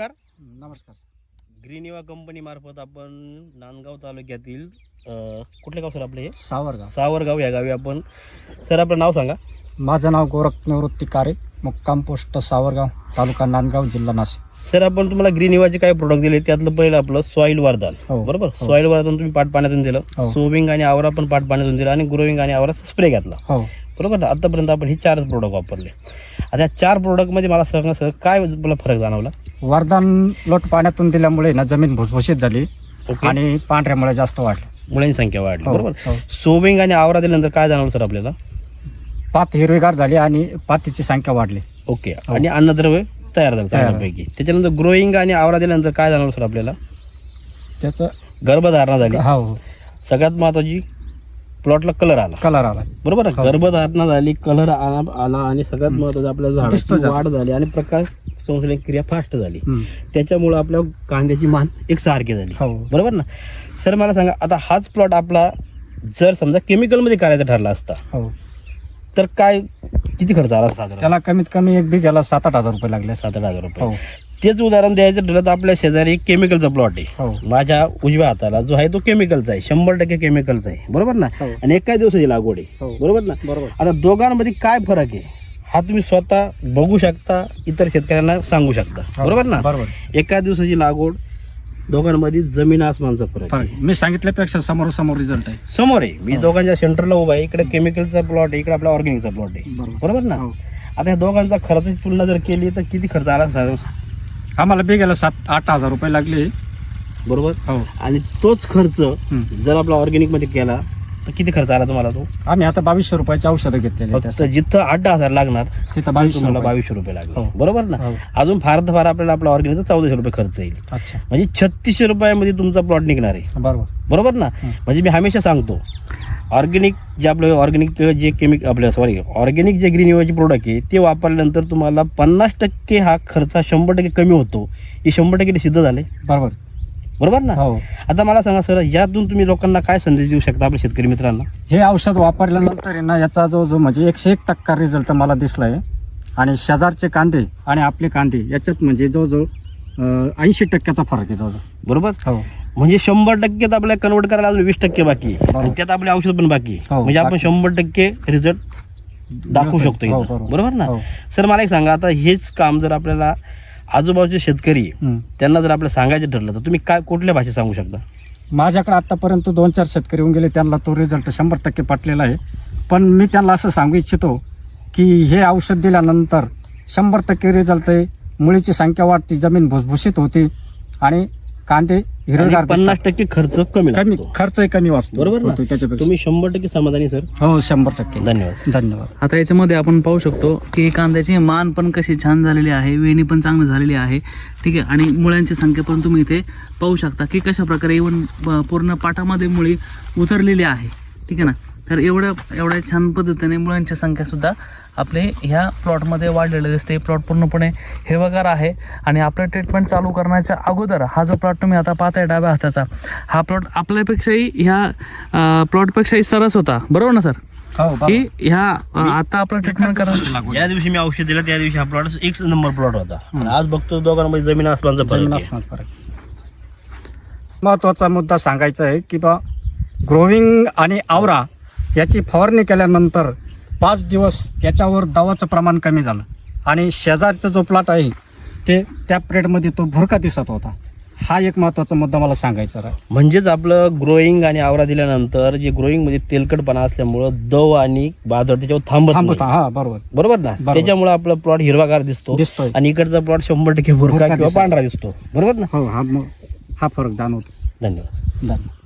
नमस्कार. नमस्कार ग्रीनिवा कंपनी मार्फत आपण नांदगाव तालुक्यातील अ, कुठले गाव सर आपले हे? सावरगाव. सावरगाव या गावी आपण. सर आपलं नाव सांगा. माझं नाव गोरख निवृत्ती कारे मुक्काम पोस्ट सावरगाव तालुका नांदगाव जिल्हा नाशिक. सर आपण तुम्हाला ग्रीनिवाचे काही प्रोडक्ट दिले? त्यातलं पहिलं आपलं सॉईल वरदान. हो. बरोबर? हो. सॉईल वरदान तुम्ही पाट पाण्यातून दिलं. हो. सोविंग आणि आवरा पण पाट पाण्यातून दिलं आणि ग्रोविंग आणि आवरा स्प्रे घातला. हो. बरोबर ना आतापर्यंत आपण हे चारच प्रोडक्ट वापरले. आता या चार प्रोडक्टमध्ये मला सांगा सर काय मला फरक जाणवला? वरदान लोट पाण्यातून दिल्यामुळे ना जमीन भुसभुशीत झाली ओके. आणि पांढऱ्यामुळे जास्त वाढली. मुलांची संख्या वाढली. हो, बरोबर? हो. सोविंग आणि आवरा दिल्यानंतर काय जाणवलं सर आपल्याला? पात हिरवीगार झाली आणि पातीची संख्या वाढली. ओके. आणि अन्नद्रव्य तयार झालं तयार. चांगल्यापैकी. त्याच्यानंतर ग्रोईंग आणि आवरा दिल्यानंतर काय जाणवलं सर आपल्याला? त्याचं गर्भधारणा झाली. हो हो. सगळ्यात महत्वाची प्लॉटला कलर आला. कलर आला. बरोबर आहे? हो. गर्भधारणा झाली कलर आला आणि सगळ्यात महत्वाचं आपल्या दिसतो झाडाची झाड. वाढ झाली आणि प्रकाश संश्लेषण क्रिया फास्ट झाली. हम्म. त्याच्यामुळे आपल्या कांद्याची मान एक सारखी झाली. हो. बरोबर ना? सर मला सांगा आता हाच प्लॉट आपला जर समजा केमिकलमध्ये करायचा ठरला असता हो. तर काय किती खर्च आला साधारण? त्याला कमीत कमी एक बिघ्याला सात आठ हजार रुपये लागले सात आठ हजार रुपये. हो. तेच उदाहरण द्यायचं ठरलं तर आपल्या शेजारी एक केमिकलचा प्लॉट आहे. हो. माझ्या उजव्या हाताला जो आहे तो केमिकलचा आहे. शंभर टक्के केमिकलचा आहे. बरोबर ना? हो. आणि एका दिवसाची लागवड आहे. हो. बरोबर ना? बरोबर. आता दोघांमध्ये काय फरक आहे? हा तुम्ही स्वतः बघू शकता इतर शेतकऱ्यांना सांगू शकता. बरोबर ना? बरोबर. एका दिवसाची लागवड दोघांमध्ये जमीन आसमानचा फरक. मी सांगितल्यापेक्षा समोर समोर रिझल्ट आहे. समोर आहे. मी दोघांच्या सेंटरला उभा आहे. इकडे केमिकलचा प्लॉट आहे. इकडे आपला ऑर्गॅनिकचा प्लॉट आहे. बरोबर. बरोबर ना. आता या दोघांचा खर्चाची तुलना जर केली तर किती खर्च आला? आम्हाला बिघ्याला सात आठ हजार रुपये लागले बरोबर हो आणि तोच खर्च. जर आपला ऑर्गॅनिकमध्ये केला तर किती खर्च आला तुम्हाला तो आम्ही आता बावीसशे रुपयाची औषधं घेतलेली आहेत फक्त त्यासाठी. जिथं आठ दहा हजार लागणार तिथं बावीसशे तुम्हाला रुपये. बावीसशे रुपये लागले हो. बरोबर ना हो. अजून फार तर फार आपल्याला आपला ऑर्गॅनिकचा चौदाशे रुपये खर्च येईल अच्छा म्हणजे छत्तीसशे रुपयामध्ये तुमचा प्लॉट निघणार आहे बरोबर बरोबर ना हं. म्हणजे मी हमेशा सांगतो ऑर्गॅनिक जे आपलं ऑर्गॅनिक जे केमिक आपलं सॉरी ऑर्गॅनिक जे ग्रीन युवाचे प्रोडक्ट आहे ते वापरल्यानंतर तुम्हाला पन्नास टक्के हा खर्च शंभर टक्के कमी होतो. हे शंभर टक्के सिद्ध झाले बरोबर. बरोबर ना? हो. आता मला सांगा सर यातून तुम्ही लोकांना काय संदेश देऊ शकता आपल्या शेतकरी मित्रांना? हे औषध वापरल्यानंतर आहे ना याचा जो जो म्हणजे एकशे एक टक्का रिझल्ट मला दिसलाय. आणि शेजारचे कांदे आणि आपले कांदे याच्यात म्हणजे जवळजवळ ऐंशी टक्क्याचा फरक आहे जवळजवळ. बरोबर? हो. म्हणजे शंभर टक्के आपल्याला कन्वर्ट करायला अजून वीस टक्के बाकी आहे. बरोबर. आणि त्यात आपले औषध पण बाकी आहे. हो, म्हणजे आपण बाकी. शंभर टक्के रिझल्ट दाखवू. शकतो हो, इथं. बरोबर. ना हो. सर मला एक सांगा आता हेच काम जर आपल्याला आजूबाजूचे शेतकरी आहे, हम्म. त्यांना जर आपल्याला सांगायचं ठरलं तर तुम्ही काय कुठल्या भाषेत सांगू शकता माझ्याकडे आतापर्यंत दोन चार शेतकरी येऊन गेले त्यांना तो रिझल्ट शंभर टक्के पटलेला आहे पण मी त्यांना असं सांगू इच्छितो की हे औषध दिल्यानंतर शंभर टक्के रिझल्ट आहे मुळीची संख्या वाढती जमीन भुसभुशीत होते आणि कांदे आणि हिरवेगार पन्नास दिसतात. टक्के खर्च कमी कमी लागतो. खर्चही कमी वाचतो. बरोबर ना? होतो त्याच्यापेक्षा. तुम्ही शंभर टक्के समाधानी सर. हो शंभर टक्के. धन्यवाद. धन्यवाद. आता याच्यामध्ये आपण पाहू शकतो की कांद्याची मान पण कशी छान झालेली आहे वेणी पण चांगली झालेली आहे ठीक आहे? आणि मुळ्यांची संख्या पण तुम्ही इथे पाहू शकता की कशा प्रकारे इवन पूर्ण पाटामध्ये मुळी उतरलेली आहे ठीक आहे ना? तर एवढ्या एवढ्या छान पद्धतीने मुळांची संख्या सुद्धा आपले ह्या प्लॉटमध्ये वाढलेले दिसते प्लॉट पूर्णपणे हिरवगार आहे. आणि आपलं ट्रीटमेंट चालू करण्याच्या अगोदर हा जो प्लॉट तुम्ही आता पाहताय डाव्या हाताचा हा प्लॉट आपल्यापेक्षाही ह्या प्लॉटपेक्षाही सरस होता. बरोबर ना सर? हो की ह्या आता आपलं ट्रीटमेंट करायचं ज्या दिवशी मी औषध दिलं त्या दिवशी हा प्लॉट एक नंबर प्लॉट होता. आणि आज बघतो दोघांमध्ये जमीन आसमानचा फरक जमीन. आसमान फरक महत्त्वाचा मुद्दा सांगायचा आहे की बा ग्रोविंग आणि आवरा याची फवारणी केल्यानंतर पाच दिवस याच्यावर दवाचं प्रमाण कमी झालं. आणि शेजारचा जो प्लॉट आहे ते त्या पिरियडमध्ये तो भुरका दिसत होता. हा एक महत्त्वाचा मुद्दा मला सांगायचा आहे. म्हणजेच आपलं ग्रोईंग आणि आवरा दिल्यानंतर जे ग्रोईंगमध्ये तेलकटपणा असल्यामुळं दव आणि बादळ त्याच्यावर थांबत थांबवता नाही. हा बरोबर. बरोबर ना. त्याच्यामुळे आपला प्लॉट हिरवागार दिसतो दिसतोय. आणि इकडचा प्लॉट शंभर टक्के भुरका किंवा दिसतो. पांढरा दिसतो. बरोबर ना? हो हा हा फरक जाणवतो. धन्यवाद. धन्यवाद.